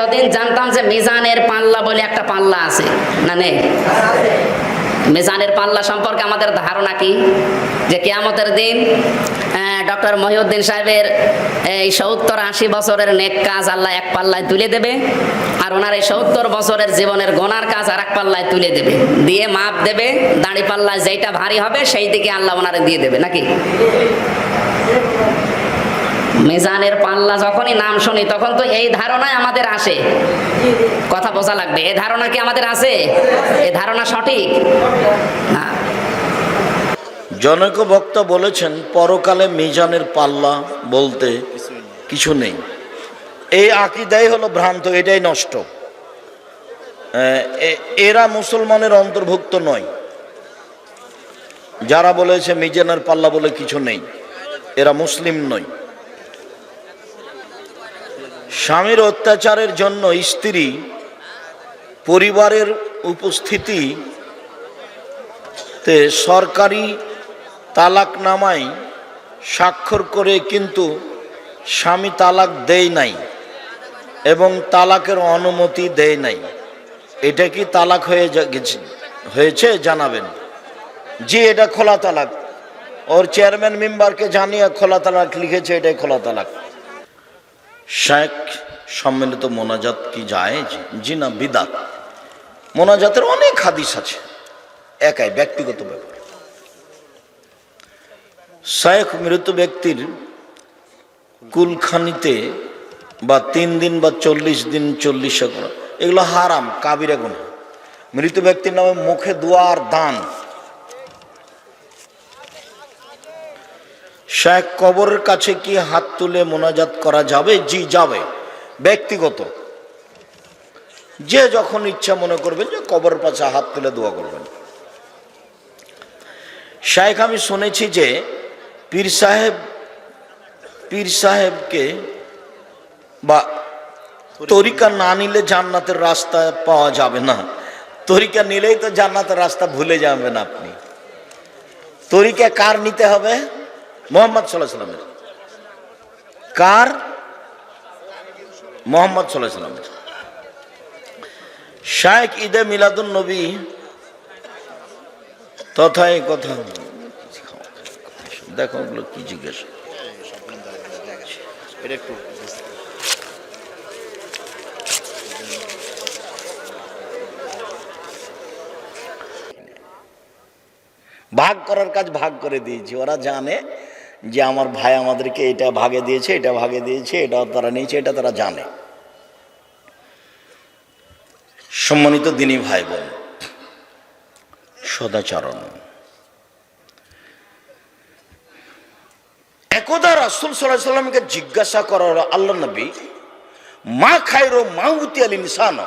এতদিন জানতাম যে মিজানের পাল্লা বলে একটা পাল্লা আছে। না নেই মিজানের পাল্লা সম্পর্কে আমাদের ধারণা কি? যে কেয়ামতের দিন ডক্টর মহিউদ্দিন সাহেবের এই সত্তর আশি বছরের নেক কাজ আল্লাহ এক পাল্লায় তুলে দেবে, আর ওনার এই সত্তর বছরের জীবনের গোনার কাজ আর এক পাল্লায় তুলে দেবে। দিয়ে মাপ দেবে, দাঁড়ি পাল্লায় যেইটা ভারী হবে সেই দিকে আল্লাহ ওনারে দিয়ে দেবে, নাকি? মিজানের পাল্লা যখনই নাম শুনি, তখন তো এই ধারণায় আমাদের আসে। কথা বোঝা লাগবে। এই ধারণা কি আমাদের আছে এই ধারণা সঠিক? জনক বক্তা বলেছেন, পরকালে মিজানের পাল্লা বলতে কিছু নেই। এই আকিদাই হলো ভ্রান্ত, এটাই নষ্ট। এরা মুসলমানের অন্তর্ভুক্ত নয়। যারা বলেছে মিজানের পাল্লা বলে কিছু নেই, এরা মুসলিম নয়। স্বামীর অত্যাচারের জন্য স্ত্রী পরিবারের উপস্থিতি তে সরকারি তালাক নামাই স্বাক্ষর করে কিন্তু স্বামী তালাক দেয় নাই এবং তালাকের অনুমতি দেয় নাই। এটা কি তালাক হয়ে গেছে, হয়েছে জানাবেন? জি, এটা খোলা তালাক। ওর চেয়ারম্যান মেম্বারকে জানিয়ে খোলা তালাক লিখেছে, এটাই খোলা তালাক। শেখ সম্মিলিত মোনাজাত কি যায় জি না, বিদাত। মোনাজাতের অনেক হাদিস আছে, একাই, ব্যক্তিগত ব্যাপার। শেখ মৃত ব্যক্তির কুলখানিতে বা তিন দিন বা চল্লিশ দিন চল্লিশে এগুলো হারাম, কাবিরা গুণ মৃত ব্যক্তির নামে মুখে দোয়ার, দান। শেখ কবরের কাছে কি হাত তুলে মোনাজাত করা যাবে? জি, যাবে। ব্যক্তিগত। যে যখন ইচ্ছা মনে করবেন যে কবরের পাশে হাত তুলে দোয়া করবেন। শায়েখ, আমি শুনেছি যে পীর সাহেব, পীর সাহেবকে বা তরিকা না নিলে জান্নাতের রাস্তা পাওয়া যাবে না। তরিকা নিলেই তো জান্নাতের রাস্তা ভুলে যাবেন আপনি। তরিকা কার নিতে হবে? মোহাম্মদ সাল্লাহ সাল্লামের। কার? মোহাম্মদ সাল্লাহ সাল্লামের। শায়েখ ঈদে মিলাদুন নবী তথা কথা দেখো ওগুলো কি জিজ্ঞেস। ভাগ করার কাজ ভাগ করে দিয়েছি ওরা জানে যে আমার ভাই আমাদেরকে এটা ভাগে দিয়েছে, এটা ভাগে দিয়েছে, এটা তারা নিয়েছে, এটা তারা জানে। সম্মানিত দিনী ভাই বোন সদাচরণ। একদা রাসুল সাল্লাহ সাল্লামকে জিজ্ঞাসা করা হলো আল্লাহ নবী, মা খাইরো মাহুতি আলী নিসান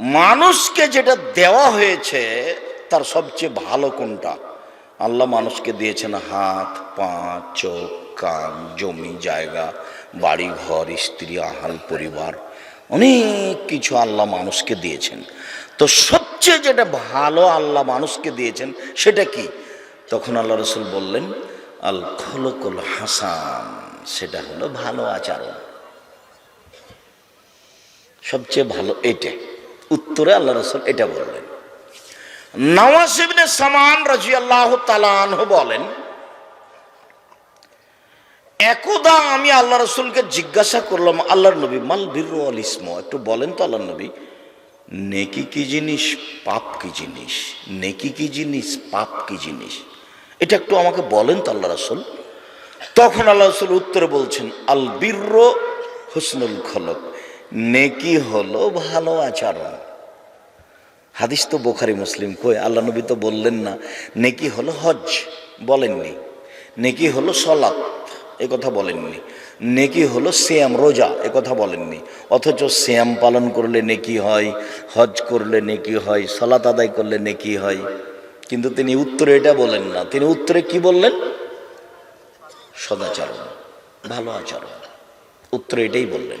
মানুষকে যেটা দেওয়া হয়েছে, তার সবচেয়ে ভালো কোনটা? আল্লাহ মানুষকে দিয়েছেন হাত, পা, চোখ, কান, জমি, জায়গা, বাড়ি, ঘর, স্ত্রী, আহাল, পরিবার, অনেক কিছু আল্লাহ মানুষকে দিয়েছেন। তো সবচেয়ে যেটা ভালো আল্লাহ মানুষকে দিয়েছেন সেটা কি? তখন আল্লাহ রসুল বললেন, আল খলকুল হাসান সেটা হলো ভালো আচরণ। সবচেয়ে ভালো এটা। উত্তরে আল্লাহ রসুল এটা বললেন। নওয়াজ ইবনে সামান রাজি আল্লাহ তালানহ বলেন, একদা আমি আল্লাহ রসুলকে জিজ্ঞাসা করলাম, আল্লাহর নবী মাল বীর আল ইসম? একটু বলেন তো আল্লাহ নবী, নেকি কি জিনিস, পাপ কি জিনিস? নেকি কি জিনিস, পাপ কি জিনিস? এটা একটু আমাকে বলেন তো আল্লাহ রসুল। তখন আল্লাহ রসুল উত্তরে বলছেন, আল বীর হুসনুল খলক, নেকি হলো ভালো আচরণ। হাদিস তো বোখারি মুসলিম, কই? আল্লাহ নবী তো বললেন না, নেকি হলো হজ বলেননি। নেকি হলো সলাপ এ কথা বলেননি। নেকি হলো শ্যাম রোজা? এ কথা বলেননি। অথচ শ্যাম পালন করলে নেকি হয় হজ করলে নেকি হয় সলাত আদায় করলে নেকি হয়। কিন্তু তিনি উত্তরে এটা বলেন না। তিনি উত্তরে কি বললেন? সদাচরণ, ভালো আচরণ। উত্তরে এটাই বললেন।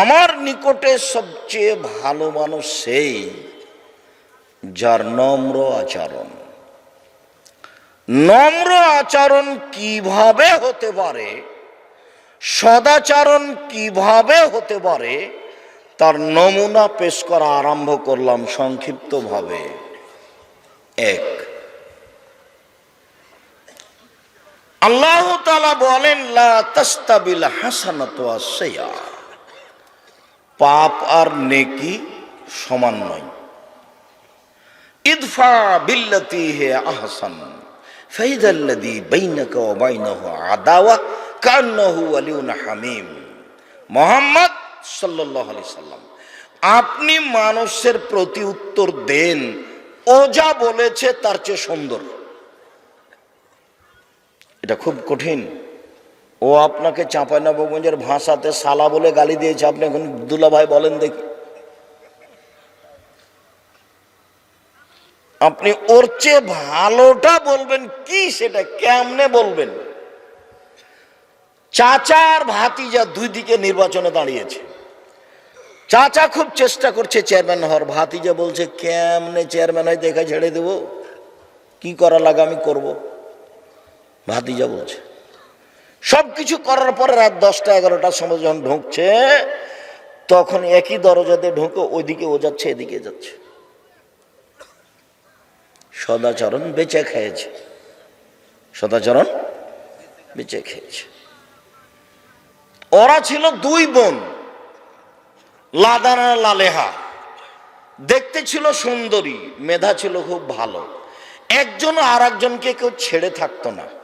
আমার নিকটে সবচেয়ে ভালো মানুষ সেই যার নম্র আচরণ। নম্র আচরণ কীভাবে হতে পারে, সদাচরণ কীভাবে হতে পারে, তার নমুনা পেশ করা আরম্ভ করলাম সংক্ষিপ্তভাবে। এক, আল্লাহ তালা বলেন, লা তাস্তাবিল হাসানাত আসিয়া পাপ আর নেকি সমান নয়। ইদফা বিল্লাতি হে আহসান ফাইদাল্লাদি বাইনাকা ওয়া বাইনাহু আদাওয়া, কান্নাহু ওয়ালিউন হামিম। মোহাম্মদ সাল্লাল্লাহু আলাইহি সাল্লাম, আপনি মানুষের প্রতি উত্তর দেন, ও যা বলেছে তার চেয়ে সুন্দর। এটা খুব কঠিন। ও আপনাকে চাঁপাইনবাবগঞ্জের ভাষাতে সালা বলে গালি দিয়েছে। আপনি এখন দুলাভাই বলেন দেখি। আপনি ওর চেয়ে ভালোটা বলবেন কি সেটা, কেমনে বলবেন? চাচার ভাতিজা দুই দিকে নির্বাচনে দাঁড়িয়েছে। চাচা খুব চেষ্টা করছে চেয়ারম্যান হওয়ার। ভাতিজা বলছে, কেমনে চেয়ারম্যান হয়, দেখা ছেড়ে দেব। কি করা লাগে, আমি করব। ভাতিজা বলছে সব কিছু করার পরে রাত দশটা এগারোটার সময় যখন ঢুকছে, তখন একই দরজাতে ঢুকে ওইদিকে ও যাচ্ছে, এদিকে যাচ্ছে। সদাচরণ বেঁচে খেয়েছে। সদাচরণ বেঁচে খেয়েছে। ওরা ছিল দুই বোন, লাদানা লালেহা। দেখতে ছিল সুন্দরী, মেধা ছিল খুব ভালো। একজন আর একজনকে কেউ ছেড়ে থাকতো না।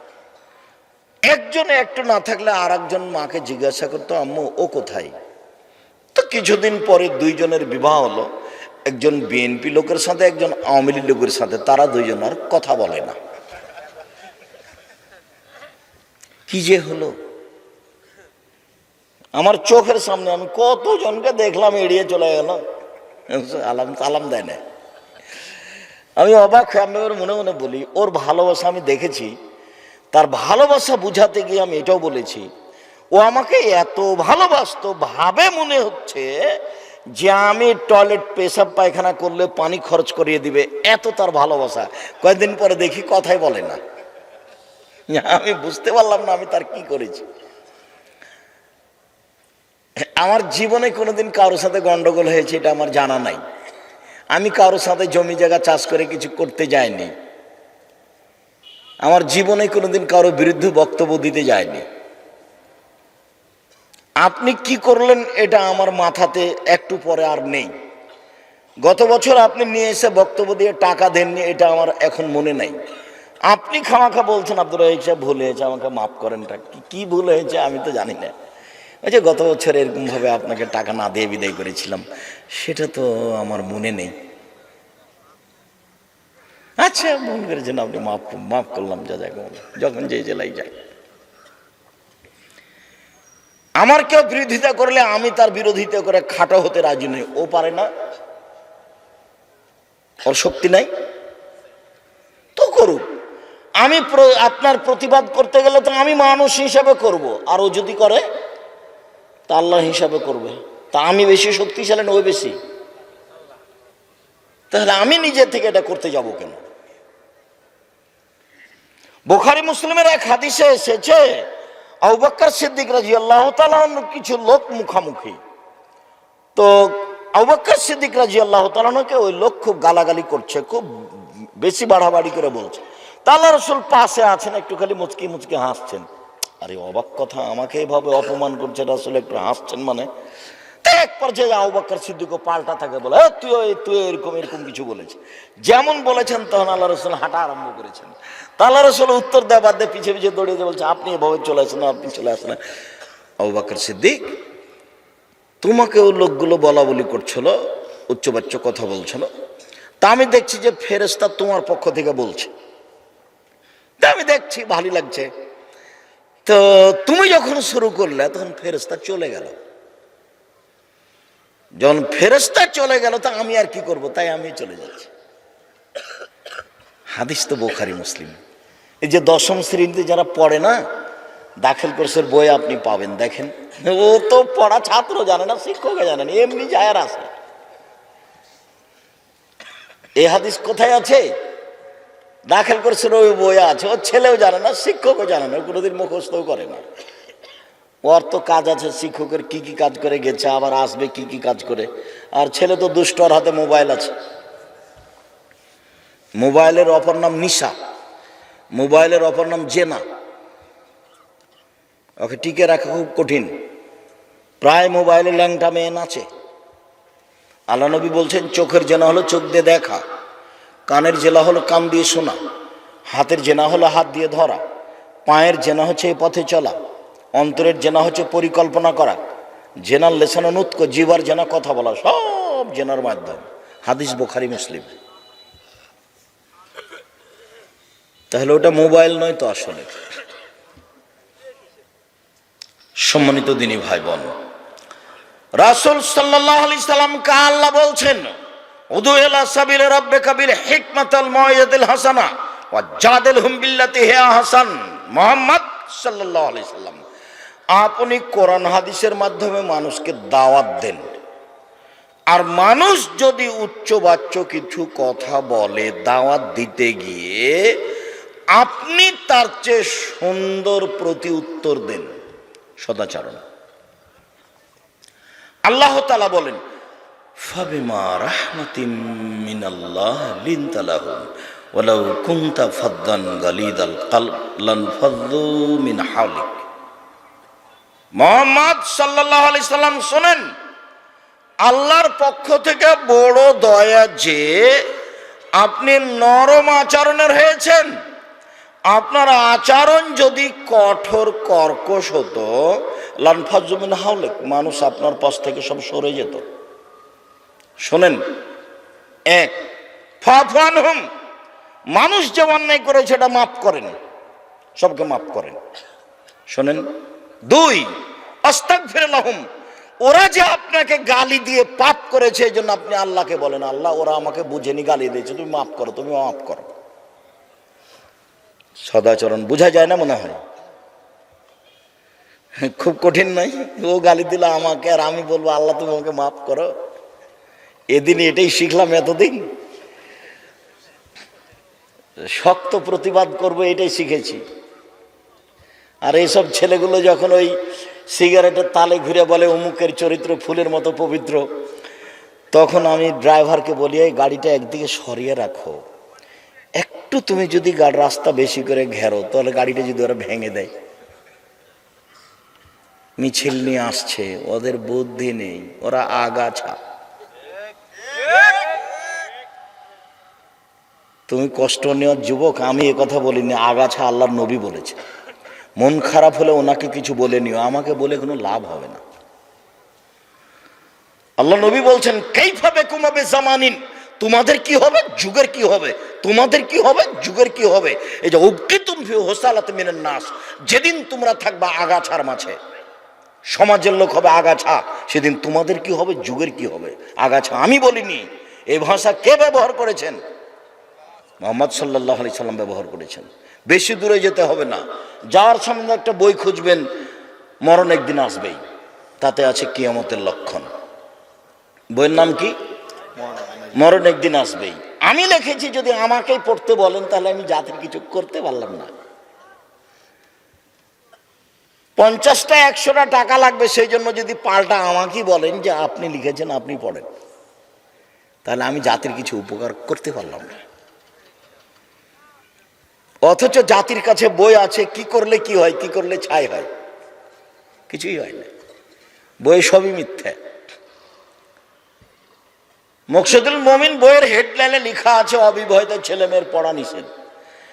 একজন একটু না থাকলে আর একজন মাকে জিজ্ঞাসা করতো, আম্মু, ও কোথায়? তো কিছুদিন পরে দুইজনের বিবাহ হলো। একজন বিএনপি লোকের সাথে, একজন আওয়ামী লীগ লোকের সাথে। তারা দুইজন আর কথা বলে না। কি যে হলো? আমার চোখের সামনে আমি কতজনকে দেখলাম, এড়িয়ে চলে গেল। আলাম সালাম দেয় না আমি অবাক আমি ওর মনে মনে বলি, ওর ভালোবাসা আমি দেখেছি তার ভালোবাসা বুঝাতে গিয়ে আমি এটাও বলেছি, ও আমাকে এত ভালোবাসতো, ভাবে মনে হচ্ছে যে আমি টয়লেট, পেশাব, পায়খানা করলে পানি খরচ করিয়ে দিবে, এত তার ভালোবাসা। কয়েকদিন পরে দেখি কথাই বলে না। আমি বুঝতে পারলাম না আমি তার কি করেছি। আমার জীবনে কোনোদিন কারোর সাথে গন্ডগোল হয়েছে, এটা আমার জানা নাই। আমি কারোর সাথে জমি জায়গা চাষ করে কিছু করতে যাইনি। আমার জীবনে কোনোদিন কারও বিরুদ্ধে বক্তব্য দিতে যায়নি। আপনি কি করলেন এটা আমার মাথাতে একটু পরে আর নেই। গত বছর আপনি নিয়ে এসে বক্তব্য দিয়ে টাকা দেননি, এটা আমার এখন মনে নাই। আপনি খামাখা বলছেন আব্দুল রাহিক সাহেব, ভুল হয়েছে, আমাকে মাফ করেন কি ভুল হয়েছে আমি তো জানি না। ওই যে গত বছর এরকমভাবে আপনাকে টাকা না দিয়ে বিদায় করেছিলাম, সেটা তো আমার মনে নেই। আচ্ছা ভুল করেছেন আপনি মাফ মাফ করলাম, যা যাক যখন যে জেলায় যাই। আমার কেউ বিরোধিতা করলে আমি তার বিরোধিতা করে খাটো হতে রাজি নই, ও পারে না, ওর শক্তি নাই। তো করুক, আমি আপনার প্রতিবাদ করতে গেলে তো আমি মানুষ হিসাবে করব, আর ও যদি করে, তা আল্লাহ হিসাবে করবে। তা আমি বেশি শক্তিশালী না ও বেশি। তাহলে আমি নিজে থেকে এটা করতে যাব কেন? বোখারি মুসলিমের এক হাদিসে এসেছে আউবাক্কর সিদ্দিক রাজি আল্লাহ কিছু লোক মুখামুখি। তো আউবাক্কর সিদ্দিক রাজি আল্লাহ তালাকে ওই লোক খুব গালাগালি করছে, খুব বেশি বাড়াবাড়ি করে বলছে। তা আল্লাহ রসুল পাশে আছেন একটু খালি মুচকি মুচকি হাসছেন। আরে অবাক কথা, আমাকে এভাবে অপমান করছে রাসুল, একটু হাসছেন মানে? এক পর্যায়ে আবু বকর সিদ্দিকও পাল্টা থাকে বলে তুই তুই এরকম এরকম কিছু বলেছে যেমন বলেছেন তখন আল্লাহ রসুল হাঁটা আরম্ভ করেছেন। তা আল্লাহ রসুল উত্তর দেওয়া বাদ দিয়ে পিছিয়ে পিছিয়ে দৌড়িয়ে বলছে, আপনি এভাবে চলে আসেন আপনি চলে আসেন আবু বকর সিদ্দিক তোমাকে ওই লোকগুলো বলা বলি করছিল, উচ্চবাচ্য কথা বলছিল। তা আমি দেখছি যে ফেরেস্তা তোমার পক্ষ থেকে বলছে। তা আমি দেখছি, ভালোই লাগছে। তো তুমি যখন শুরু করলে, তখন ফেরেস্তা চলে গেল। যখন ফেরেস্তা চলে গেল, তা আমি আর কি করব? তাই আমি চলে যাচ্ছি। হাদিস তো বোখারি, মুসলিম। এই যে দশম শ্রেণীতে যারা পড়ে না, দাখিল কোর্সের বই আপনি পাবেন। দেখেন, ও তো পড়া ছাত্র, জানে না শিক্ষকে জানে না, এমনি যায় আসে এই হাদিস কোথায় আছে? দাখিল কোর্সের ওই বই আছে। ওর ছেলেও জানে না, শিক্ষকও জানে না কোনোদিন মুখস্থও করে না। ওর তো কাজ আছে, শিক্ষকের কি কি কাজ করে গেছে, আবার আসবে কি কি কাজ করে। আর ছেলে তো দুষ্টর হাতে মোবাইল আছে। মোবাইলের অপর নাম নিশা। মোবাইলের অপর নাম জেনা। ওকে টিকে রাখা খুব কঠিন। প্রায় মোবাইলে ল্যাংটা মেয়ে নাচে। আল্লাহ নবী বলছেন, চোখের জেনা হলো চোখ দিয়ে দেখা, কানের জেলা হলো কান দিয়ে শোনা, হাতের জেনা হলো হাত দিয়ে ধরা, পায়ের জেনা হচ্ছে এই পথে চলা। অন্তরের জেনা হচ্ছে পরিকল্পনা করা। জেনার লেসানো নুৎক জিবার জেনা, কথা বলা, সব জেনার মাধ্যম। হাদিস বোখারি, মুসলিম। তাহলে ওটা মোবাইল নয় তো আসলে। সম্মানিত দিনী ভাই বোন রাসুল সাল্লাহ আলি সাল্লাম কা আল্লাহ বলছেন রব্বে হাসানা, ওয়া জাদিল হুম বিল্লাতি হে হাসান মোহাম্মদ সাল্লাম। আপনি কোরআন হাদিসের মাধ্যমে মানুষকে দাওয়াত দেন। আর মানুষ যদি উচ্চবাচ্য কিছু কথা বলে দাওয়াত দিতে গিয়ে আপনি তার চেয়ে সুন্দর প্রতি উত্তর দেন। সদাচরণ। আল্লাহ তালা বলেন, ফাবিমা রাহমাতিম মিনাল্লাহ লিনতা লাহুম ওয়ালাউ কুনতা ফাদ্দান গালিদাল কলব লান ফাদ্দু মিন হাওলিক। মোহাম্মদ সাল্লাল্লাহু আলাইহি সাল্লাম শুনেন, আল্লাহর পক্ষ থেকে বড় দয়া যে আপনি নরম আচরণের হয়েছেন, আপনার আচরণ যদি কঠোর কর্কশ হতো লানফাজুমিন হাওলেক, মানুষ আপনার পাশ থেকে সব সরে যেত। শোনেন, এক ফাফান হুম মানুষ যে অন্যায় করেছে এটা মাফ করেন, সবকে মাফ করেন। শোনেন দুই অস্তাক ফিরলাহুম ওরা যে আপনাকে গালি দিয়ে পাপ করেছে, এই জন্য আপনি আল্লাহকে বলেন, আল্লাহ, ওরা আমাকে বুঝেনি, গালি দিয়েছে, তুমি মাফ করো, তুমি মাফ করো। সদাচরণ, বোঝা যায় না মনে হয়? খুব কঠিন নয় ও গালি দিল আমাকে, আর আমি বলব, আল্লাহ, তুমি আমাকে মাফ করো। এদিন এটাই শিখলাম এতদিন। শক্ত প্রতিবাদ করব, এটাই শিখেছি। আর এইসব ছেলেগুলো যখন ওই সিগারেটের তালে ঘুরে বলে অমুকের চরিত্র ফুলের মতো পবিত্র, তখন আমি ড্রাইভারকে বলি, এই গাড়িটা একদিকে সরিয়ে রাখো। একটু তুমি যদি রাস্তা বেশি করে ঘেরো, তাহলে গাড়িটা যদি ওরা ভেঙে দেয়। মিছিল নিয়ে আসছে, ওদের বুদ্ধি নেই, ওরা আগাছা। তুমি কষ্ট নেওয়ার যুবক, আমি কথা বলিনি, আগাছা আল্লাহর নবী বলেছে। মন খারাপ হলে ওনাকে কিছু বলে নিও, আমাকে বলে কোনো লাভ হবে না। আল্লাহ নবী বলছেন কেইভাবে কুমাবে জামানিন? তোমাদের কি হবে? যুগের কি হবে? তোমাদের কি হবে? যুগের কি হবে? এই যে উবকি তুমি হোসালাত মিনের নাস। যেদিন তোমরা থাকবা আগাছার মাঝে, সমাজের লোক হবে আগাছা। সেদিন তোমাদের কি হবে? যুগের কি হবে? আগাছা, আমি বলিনি। এই ভাষা কে ব্যবহার করেছেন? মোহাম্মদ সাল্লাহ আলি সাল্লাম ব্যবহার করেছেন। বেশি দূরে যেতে হবে না। যাওয়ার সামনে একটা বই খুঁজবেন, মরণ একদিন আসবেই। তাতে আছে কিয়ামতের লক্ষণ। বইয়ের নাম কি? মরণ একদিন আসবেই। আমি লিখেছি, যদি আমাকেই পড়তে বলেন, তাহলে আমি জাতির কিছু করতে পারলাম না। পঞ্চাশটা, একশোটা টাকা লাগবে, সেই জন্য যদি পাল্টা আমাকেই বলেন যে আপনি লিখেছেন, আপনি পড়েন। তাহলে আমি জাতির কিছু উপকার করতে পারলাম না। অথচ জাতির কাছে বই আছে, কি করলে কি হয়, কি করলে ছাই হয়? কিছুই হয় না। বই সবই মিথ্যা। মকসুদুল মমিন বইয়ের হেডলাইনে লেখা আছে, অবিবাহিত ছেলে মেয়ের পড়া নিষেধ।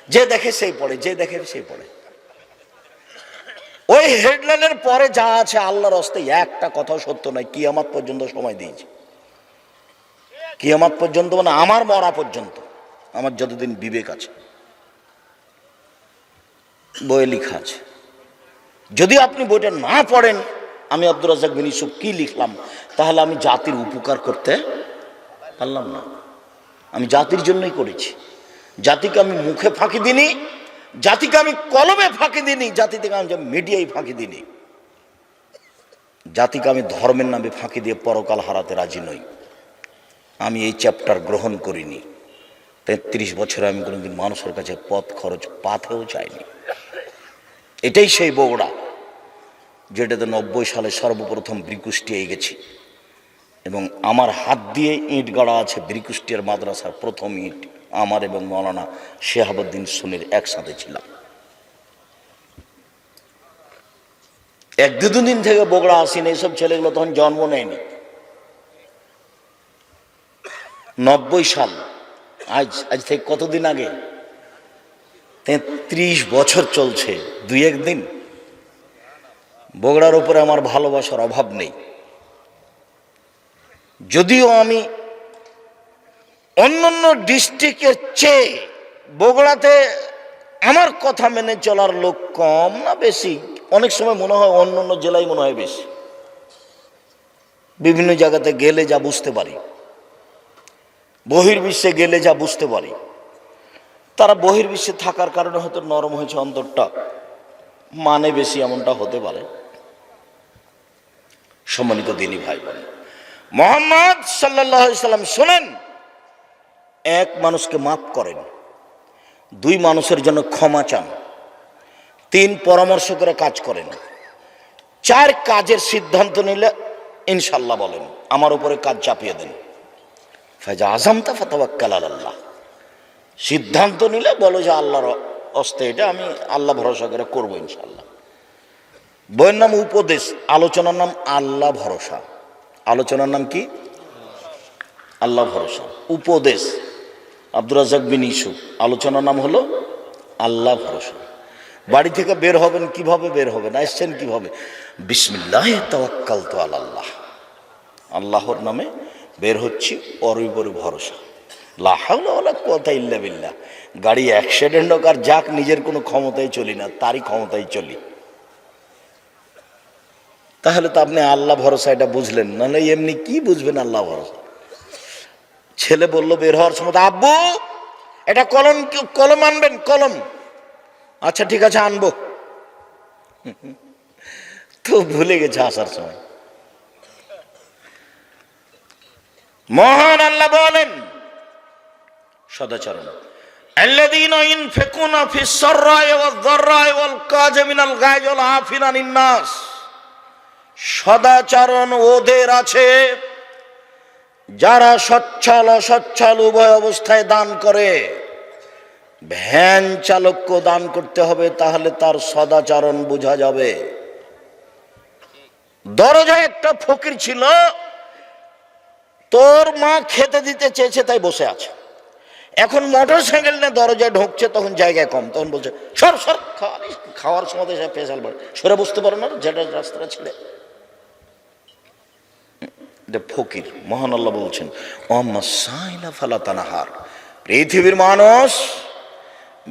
যে দেখে সেই পড়ে, যে দেখে সেই পড়ে। ওই হেডলাইনের পরে যা আছে, আল্লাহর হস্তে একটা কথাও সত্য নয় কি কিয়ামাত পর্যন্ত সময় দিয়েছে। কিয়ামাত পর্যন্ত মানে আমার মরা পর্যন্ত। আমার যতদিন বিবেক আছে। বইয়ে লেখা আছে। যদি আপনি বইটা না পড়েন, আমি আব্দুর রাজাক বিন ইউসুফ কী লিখলাম, তাহলে আমি জাতির উপকার করতে পারলাম না। আমি জাতির জন্যই করেছি। জাতিকে আমি মুখে ফাঁকি দিনি জাতিকে আমি কলমে ফাঁকি দিনি জাতি থেকে আমি মিডিয়ায় ফাঁকি দিনি জাতিকে আমি ধর্মের নামে ফাঁকি দিয়ে পরকাল হারাতে রাজি নই। আমি এই চ্যাপ্টার গ্রহণ করিনি। তেত্রিশ বছরে আমি কোনোদিন মানুষের কাছে পথ খরচ পাথেও চাইনি এটাই সেই বগুড়া যেটাতে নব্বই সালে সর্বপ্রথম ব্রিকুষ্টিয়ায় গেছি। এবং আমার হাত দিয়ে ইট গাড়া আছে ব্রিকুষ্টিয়ার মাদ্রাসার প্রথম ইট। আমার এবং মৌলানা শেহাবুদ্দিন সুনির একসাথে ছিলাম। এক দু দিন থেকে বগড়া আসিনি, এইসব ছেলেগুলো তখন জন্ম নেয়নি। নব্বই সাল, আজ আজ থেকে কতদিন আগে? তেত্রিশ বছর চলছে, দুই একদিন। বগড়ার উপরে আমার ভালোবাসার অভাব নেই। যদিও আমি অন্যান্য ডিস্ট্রিক্টের চেয়ে বগুড়াতে আমার কথা মেনে চলার লোক কম না বেশি? অনেক সময় মনে হয় অন্য অন্য জেলায় মনে হয় বেশি। বিভিন্ন জায়গাতে গেলে যা বুঝতে পারি। বহির্বিশ্বে গেলে যা বুঝতে পারি। তারা বহির্বিশ্বে থাকার কারণে হয়তো নরম হয়েছে অন্তরটা। মানে বেশি এমনটা হতে পারে। সম্মানিত দিনী ভাই বোন মোহাম্মদ সাল্লাম শোনেন, এক মানুষকে মাফ করেন, দুই মানুষের জন্য ক্ষমা চান, তিন পরামর্শ করে কাজ করেন, চার কাজের সিদ্ধান্ত নিলে ইনশাল্লাহ বলেন, আমার উপরে কাজ চাপিয়ে দেন। ফাজা আজমতা ফতাবাক্কাল আল্লাহ সিদ্ধান্ত নিলে বলো যে আল্লাহর অস্তে এটা আমি আল্লাহ ভরসা করে করব ইনশাল্লাহ বইয়ের নাম উপদেশ, আলোচনার নাম আল্লাহ ভরসা। আলোচনার নাম কি? আল্লাহ ভরসা। উপদেশ, আব্দুর রাজাক বিন ইসু। আলোচনার নাম হলো আল্লাহ ভরসা। বাড়ি থেকে বের হবেন কীভাবে? বের হবেন। আসছেন কীভাবে? বিসমিল্লাহ তাওয়াক্কাল তো আল্লাহ আল্লাহর নামে বের হচ্ছি উপরে ভরসা। ইল্লা বিল্লাহ। গাড়ি অ্যাক্সিডেন্ট হোক আর যাক, নিজের কোনো ক্ষমতায় চলি না, তারই ক্ষমতায় চলি। তাহলে তো আপনি আল্লাহ ভরসা, এটা বুঝলেন। নাহলে এমনি কি বুঝবেন আল্লাহ ভরসা? ছেলে বলল, বের হওয়ার সময় আব্বু, এটা কলম কলম আনবেন, কলম? আচ্ছা ঠিক আছে, আনব। তো ভুলে গেছে আসার সময়। মহান আল্লাহ বলেন সদাচরণ الذين ينفقون في السراء والضراء والكاظمين الغيظ والعافين عن الناس সদাচরণ ওদের আছে যারা সচ্ছল অসচ্ছল উভয় অবস্থায় দান করে ভ্যান চালককে দান করতে হবে তাহলে তার সদাচরণ বোঝা যাবে দরজায় একটা ফকির ছিল তোর মা খেতে দিতে চেয়েছে তাই বসে আছে এখন মোটর সাইকেল নিয়ে দরজায় ঢুকছে, তখন জায়গায় কম। তখন বলছে, সর সর খাওয়ার সময় সে পেশাল বাড়ে। সরে বুঝতে পারো না, যেটা রাস্তাটা এটা ফকির, মহান আল্লাহ বলছেন অমাসাইলা ফালা তানাহার। পৃথিবীর মানুষ,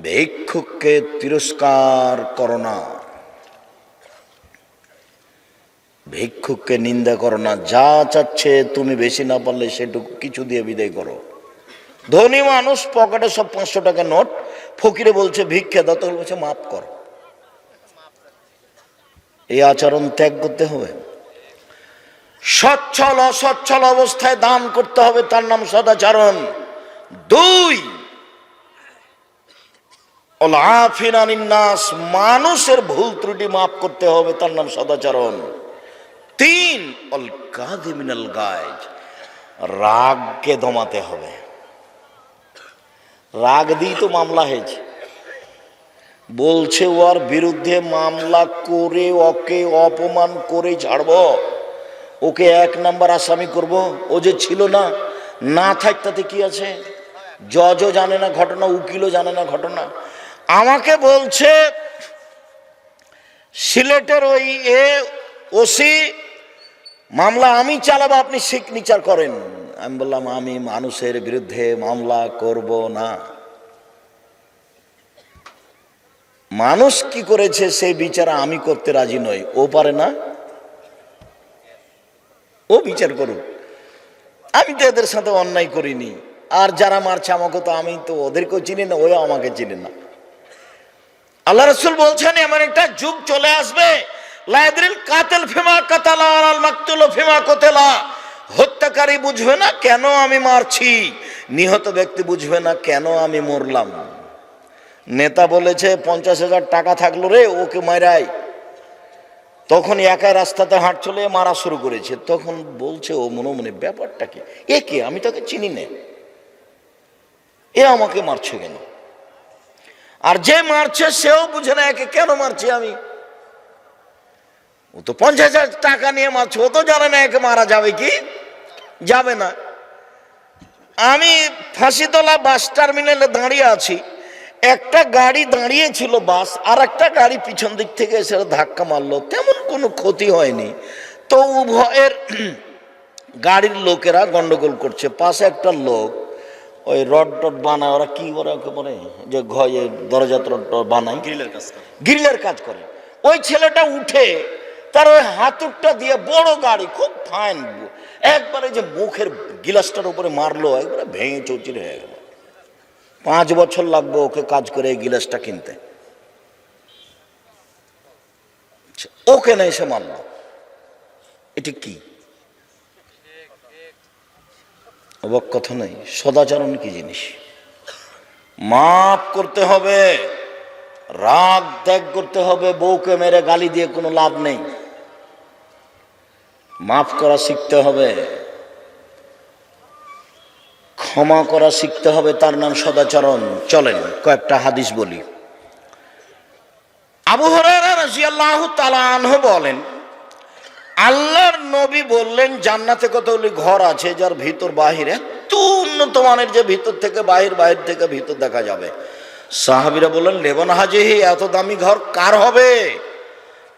ভিক্ষুককে তিরস্কার করো না। ভিক্ষুককে নিন্দা করো না। যা চাচ্ছে তুমি বেশি না পারলে সেটুকু কিছু দিয়ে বিদায় করো। ধনী মানুষ, পকেটে সব পাঁচশো টাকা নোট, ফকিরে বলছে, ভিক্ষা দাও। বলছে, মাফ করো। এই আচরণ ত্যাগ করতে হবে। সচ্ছল, অসচ্ছল অবস্থায় দান করতে হবে, তার নাম সদাচরণ। দুই নাস মানুষের ভুল ত্রুটি মাফ করতে হবে, তার নাম সদাচরণ। তিন, অল কাদিমিনাল গাইজ রাগকে দমাতে হবে। রাগ দিয়ে তো মামলা হয়েছে। বলছে ওর বিরুদ্ধে মামলা করে ওকে অপমান করে ছাড়ব ওকে এক নাম্বার আসামি করব। ও যে ছিল না না থাক তাতে কি আছে? জজও জানে না ঘটনা, উকিলও জানে না ঘটনা। আমাকে বলছে, সিলেটের ওই এ ওসি মামলা আমি চালাবো, আপনি সিগনেচার করেন। আমি বললাম, আমি মানুষের বিরুদ্ধে মামলা করব না। মানুষ কি করেছে সেই বিচার আমি করতে রাজি নই। ও পারে না। ও বিচার করুক। আমি তো এদের সাথে অন্যায় করিনি। আর যারা মারছে আমাকে তো আমি তো ওদেরকেও চিনি না ওও আমাকে চিনি না। আল্লাহ রসুল বলছেন, এমন একটা যুগ চলে আসবে। লাইদ্রিল কাতেল ফেমা কাতালা আল মাকতুল ফিমা কোতেলা। হত্যাকারী বুঝবে না কেন আমি মারছি। নিহত ব্যক্তি বুঝবে না কেন আমি মরলাম। নেতা বলেছে, পঞ্চাশ হাজার টাকা থাকল রে, ওকে মারাই। তখন একা রাস্তাতে হাঁট চলে মারা শুরু করেছে। তখন বলছে, ও মনে মনে ব্যাপারটা কি? এ কে? আমি তাকে চিনি না। এ আমাকে মারছে কেন? আর যে মারছে, সেও বুঝে না, একে কেন মারছি আমি? ও তো পঞ্চাশ হাজার টাকা নিয়ে মারছে, ও তো জানে না, একে মারা যাবে কি? যাবে না। আমি ফাঁসিতলা বাস টার্মিনালে দাঁড়িয়ে আছি। একটা গাড়ি দাঁড়িয়ে ছিল বাস আর একটা গাড়ি পিছন দিক থেকে এসে ধাক্কা মারলো। তেমন কোনো ক্ষতি হয়নি। তো উভয়ের গাড়ির লোকেরা গন্ডগোল করছে। পাশে একটা লোক ওই রড টড বানায় ওরা কি ওরা ওকে বলে? যে ঘর দরজা বানায়। গ্রিলের কাজ করে। গ্রিলের কাজ করে। ওই ছেলেটা উঠে তার ওই হাতুরটা দিয়ে বড় গাড়ি খুব ফাইন একবারে যে মুখের গিলাসটার উপরে মারলো একবারে ভেঙে চৌচির হয়ে গেল। পাঁচ বছর লাগবে ওকে কাজ করে এই গিলাসটা কিনতে। আচ্ছা, ওকে না এসে মারলো। এটি কি? অবাক কথা নেই সদাচরণ কি জিনিস? মাফ করতে হবে রাগ ত্যাগ করতে হবে বউকে মেরে গালি দিয়ে কোনো লাভ নেই। মাফ করা শিখতে হবে। ক্ষমা করা শিখতে হবে, তার নাম সদাচরণ। চলেন, কয়েকটা হাদিস বলি। আবু হরাইরা রাদিয়াল্লাহু তাআলা বলেন, আল্লাহর নবী বললেন, জান্নাতে কতগুলি ঘর আছে, যার ভিতর বাহির এত উন্নত মানের যে ভিতর থেকে বাহির বাহির থেকে ভিতর দেখা যাবে। সাহাবিরা বললেন, লেবন হাজিহি, এত দামি ঘর কার হবে?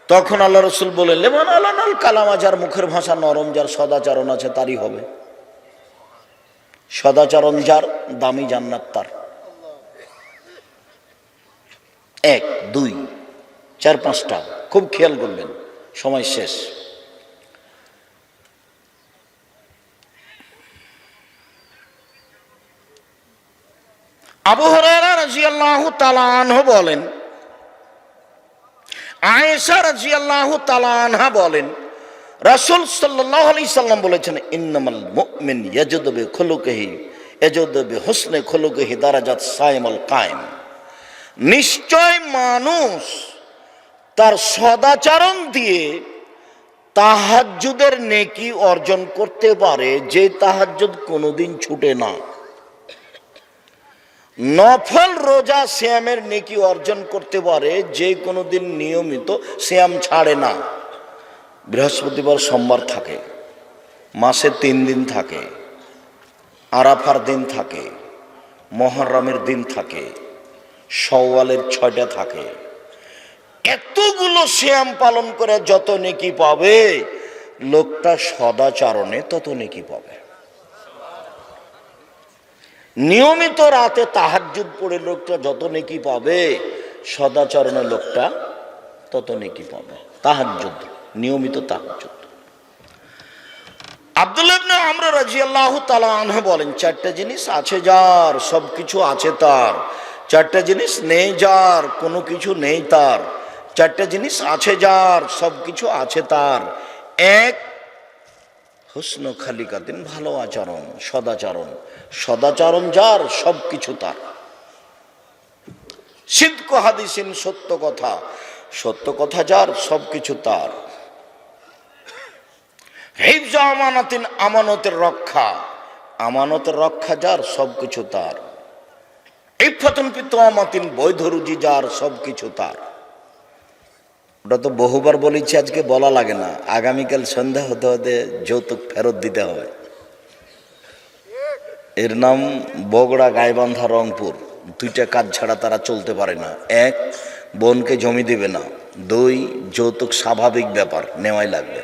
তখন আল্লাহ রসুল বললেন লেবন আলানাল কালামা যার মুখের ভাষা নরম, যার সদাচরণ আছে তারই হবে। সদাচরণ যার, দামি জান্নাত তার। এক, দুই, চার, পাঁচটা। খুব খেয়াল করবেন, সময় শেষ। আবু আনহু বলেন আয়েশা রাদিয়াল্লাহু তাআলা আনহা বলেন, রাসূল সাল্লাল্লাহু আলাইহি সাল্লাম বলেছেন, ইন্নামাল মুমিন ইয়াজুদু বি খুলুকিহি ইয়াজুদু বি হুসনি খুলুকিহি দারাজাত সাইমাল কায়েম। নিশ্চয় মানুষ তার সদাচরণ দিয়ে তাহাজ্জুদের নেকি অর্জন করতে পারে, যে তাহাজ্জুদ কোনোদিন ছুটে না। নফল রোজা শ্যামের নেকি অর্জন করতে পারে, যে কোনো দিন নিয়মিত শ্যাম ছাড়ে না। বৃহস্পতিবার সোমবার থাকে, মাসে তিন দিন থাকে, আরাফার দিন থাকে, মহরমের দিন থাকে সওয়ালের ছয়টা থাকে। এতগুলো শ্যাম পালন করে যত নেকি পাবে, লোকটা সদাচারণে তত নেকি পাবে। নিয়মিত রাতে তাহাজ্জুদ পড়ে লোকটা যত নেকি পাবে সদাচরণের লোকটা তত নেকি পাবে। তাহাজ্জুদ, নিয়মিত তাহাজ্জুদ। আব্দুল্লাহ ইবনে আমর রাদিয়াল্লাহু তাআলা আনহু বলেন, চারটা জিনিস আছে যার, সব কিছু আছে তার। চারটা জিনিস নেই যার, কোনো কিছু নেই তার। চারটা জিনিস আছে যার, সব কিছু আছে তার। এক, হুসন খালিকাতিন, ভালো আচরণ, সদাচরণ। সদাচরণ যার সব কিছু তার। সিদ্ধ হাদিসিন সত্য কথা সত্য কথা যার সব কিছু তার। হিফজা আমানাতিন, আমানতের রক্ষা আমানতের রক্ষা যার সব কিছু তার। ইফাতন পিত আমাতিন বৈধ রুজি যার সব কিছু তার। ওটা তো বহুবার বলেছি, আজকে বলা লাগে না। আগামীকাল সন্ধ্যা হতে হতে যৌতুক ফেরত দিতে হবে। এর নাম বগড়া গাইবান্ধা রংপুর। দুইটা কাজ ছাড়া তারা চলতে পারে না। এক, বোনকে জমি দেবে না। দুই, যৌতুক স্বাভাবিক ব্যাপার, নেওয়াই লাগবে।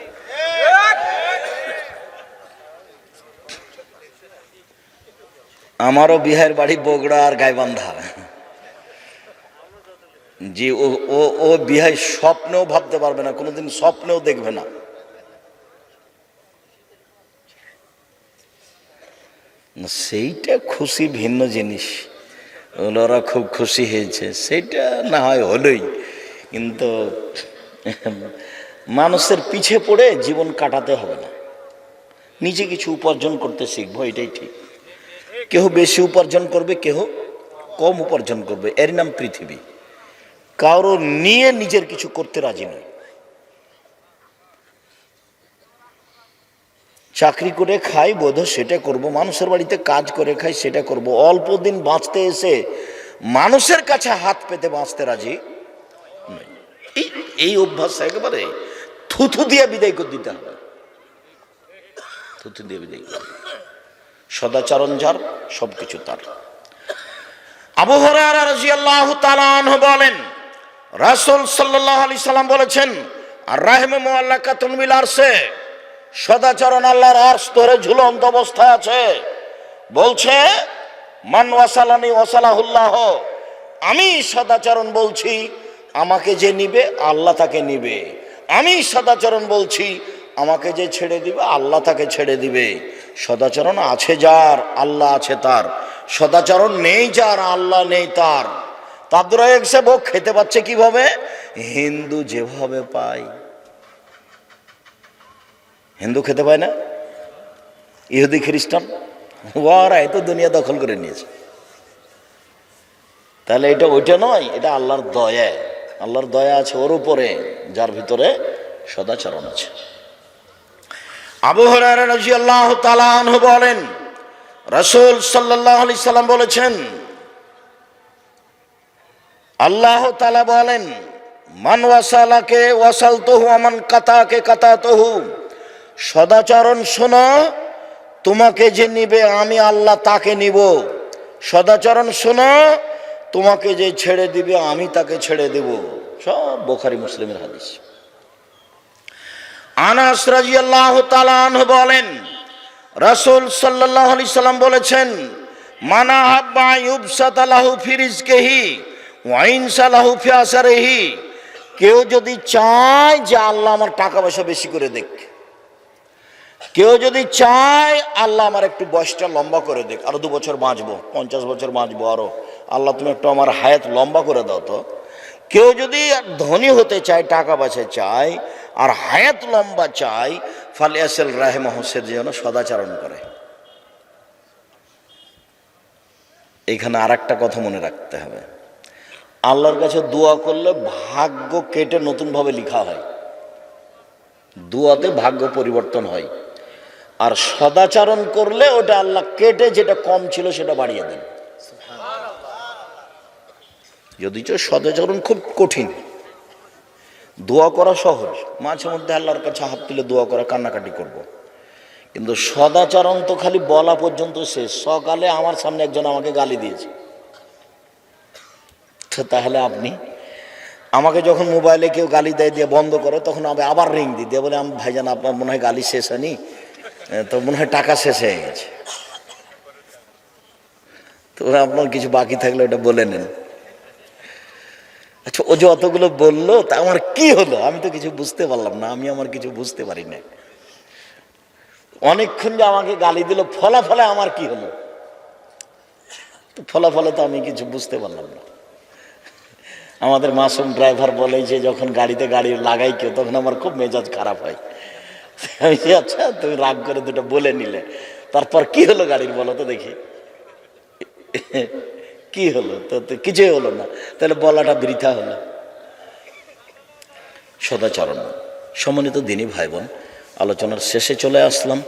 আমারও বিহার বাড়ি বগড়া আর গাইবান্ধা। যে ও ও বিহাই স্বপ্নেও ভাবতে পারবে না, কোনোদিন স্বপ্নেও দেখবে না। সেইটা খুশি ভিন্ন জিনিস। ওরা খুব খুশি হয়েছে, সেইটা না হয় হলোই। কিন্তু মানুষের পিছে পড়ে জীবন কাটাতে হবে না। নিজে কিছু উপার্জন করতে শিখব, এটাই ঠিক। কেহ বেশি উপার্জন করবে, কেহ কম উপার্জন করবে। এর নাম পৃথিবী। কারও নিয়ে নিজের কিছু করতে রাজি নয়। চাকরি করে খাই, বোধ সেটা করব। মানুষের বাড়িতে কাজ করে খাই, সেটা করব। অল্প দিন বাঁচতে এসে মানুষের কাছে হাত পেতে বাঁচতে রাজি। এই এই অভ্যাস একেবারে থুথু দিয়ে বিদায় করে দিতে হবে। থুথু দিয়ে বিদায় সদাচরণ যার, সবকিছু তার। আবু হরারা রাদিয়াল্লাহু তাআলা আনহু বলেন, রাসূল সাল্লাল্লাহু আলাইহি সাল্লাম বলেছেন, আর রাহিমে মুআল্লাকাতুন বিল আরশে। সদাচরণ আল্লাহর আর স্তরে ঝুলন্ত অবস্থায় আছে। বলছে, মান ওয়াসালানি ওয়াসালাহুল্লাহ, আমি সদাচরণ বলছি, আমাকে যে নিবে, আল্লাহ তাকে নিবে। আমি সদাচরণ বলছি, আমাকে যে ছেড়ে দিবে, আল্লাহ তাকে ছেড়ে দিবে। সদাচরণ আছে যার, আল্লাহ আছে তার। সদাচরণ নেই যার, আল্লাহ নেই তার। তাদের এক সে ভোগ খেতে পাচ্ছে কীভাবে? হিন্দু যেভাবে পায়। হিন্দু খেতে পায় না, ইহুদি খ্রিস্টান ওরা তো দুনিয়া দখল করে নিয়েছে। তাহলে এটা ওইটা নয়, এটা আল্লাহর দয়া। আল্লাহর দয়া আছে ওর উপরে, যার ভিতরে সদাচরণ আছে। আবু হরারা রাদিয়াল্লাহু তাআলা আনহু বলেন, রাসূল সাল্লাল্লাহু আলাইহি সাল্লাম বলেছেন, আল্লাহ তাআলা বলেন, মান ওয়াসালাকে ওয়াসালতহু আমান কাতাকে কাতাতহু। সদাচরণ শোনো, তোমাকে যে নিবে আমি আল্লাহ তাকে নিব। সদাচরণ শোনো, তোমাকে যে ছেড়ে দিবে আমি তাকে ছেড়ে দেব। সব বোখারি মুসলিমের হাদিস। আনাস রাজিয়াল্লাহু তাআলা আনহু বলেন, রাসূল সাল্লাল্লাহু আলাইহি সাল্লাম বলেছেন, মানা হাব্বা ইউবসাত লাহু ফি রিজকিহি ওয়া ইনসালাহু ফি আসারিহি। কেউ যদি চায় যে আল্লাহ আমার টাকা পয়সা বেশি করে দেখ। কেউ যদি চায়, আল্লাহ আমার একটু বয়সটা লম্বা করে দেখ আরও দু বছর বাঁচবো, পঞ্চাশ বছর বাঁচবো আরও। আল্লাহ তুমি একটু আমার হায়াত লম্বা করে দাও তো। কেউ যদি ধনী হতে চায়, টাকা পয়সা চায়, আর হায়াত লম্বা চায়, ফালে আসেল রাহেম হোসের যেন সদাচারণ করে। এখানে আর একটা কথা মনে রাখতে হবে। আল্লাহর কাছে দোয়া করলে ভাগ্য কেটে নতুনভাবে লেখা হয়। দুয়াতে ভাগ্য পরিবর্তন হয়। আর সদাচরণ করলে ওটা আল্লাহ কেটে যেটা কম ছিল সেটা বাড়িয়ে দেন। যদিচ সদাচরণ খুব কঠিন। দোয়া করা সহজ। মাঝে মধ্যে আল্লাহর কাছে হাত তুলে দোয়া করা, কান্নাকাটি করব। কিন্তু সদাচরণ তো খালি বলা পর্যন্ত শেষ। সকালে আমার সামনে একজন আমাকে গালি দিয়েছে। তাহলে আপনি আমাকে যখন মোবাইলে কেউ গালি দেয় দিয়ে বন্ধ করে, তখন আমি আবার রিং দিই। দিয়ে বলে, আমি ভাইজান, আপনার মনে হয় গালি শেষ হয়নি? তো মনে হয় টাকা শেষ হয়ে গেছে। তো আপনার কিছু বাকি থাকলে ওটা বলে নেন। আচ্ছা ও যে অতগুলো বলল, তা আমার কি হলো? আমি তো কিছু বুঝতে পারলাম না, আমি আমার কিছু বুঝতে পারি না অনেকক্ষণ যে আমাকে গালি দিল, ফলাফলে আমার কি হলো? তো ফলাফলে তো আমি কিছু বুঝতে পারলাম না। আমাদের মাসুম ড্রাইভার বলে যে, যখন গাড়িতে গাড়ি লাগাই কেউ, তখন আমার খুব মেজাজ খারাপ হয়। আচ্ছা তুমি রাগ করে দুটো বলে নিলে। তারপর কি হলো গাড়ির বলো তো দেখি। কি হলো? তো কিছুই হলো না। তাহলে বলাটা বৃথা হলো। সদাচরণ। সম্মানিত দিনী ভাই বোন আলোচনার শেষে চলে আসলাম।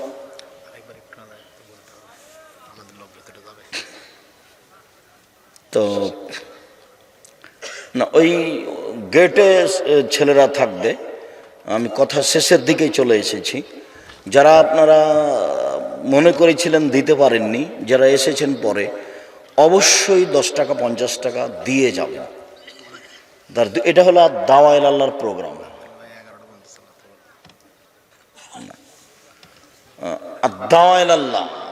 তো না, ওই গেটে ছেলেরা থাকবে। আমি কথা শেষের দিকেই চলে এসেছি। যারা আপনারা মনে করেছিলেন দিতে পারেননি, যারা এসেছেন পরে, অবশ্যই দশ টাকা, পঞ্চাশ টাকা দিয়ে যাবেন। তার এটা হলো দাওয়াইল আল্লাহর প্রোগ্রাম। আর দাওয়াইল আল্লাহ।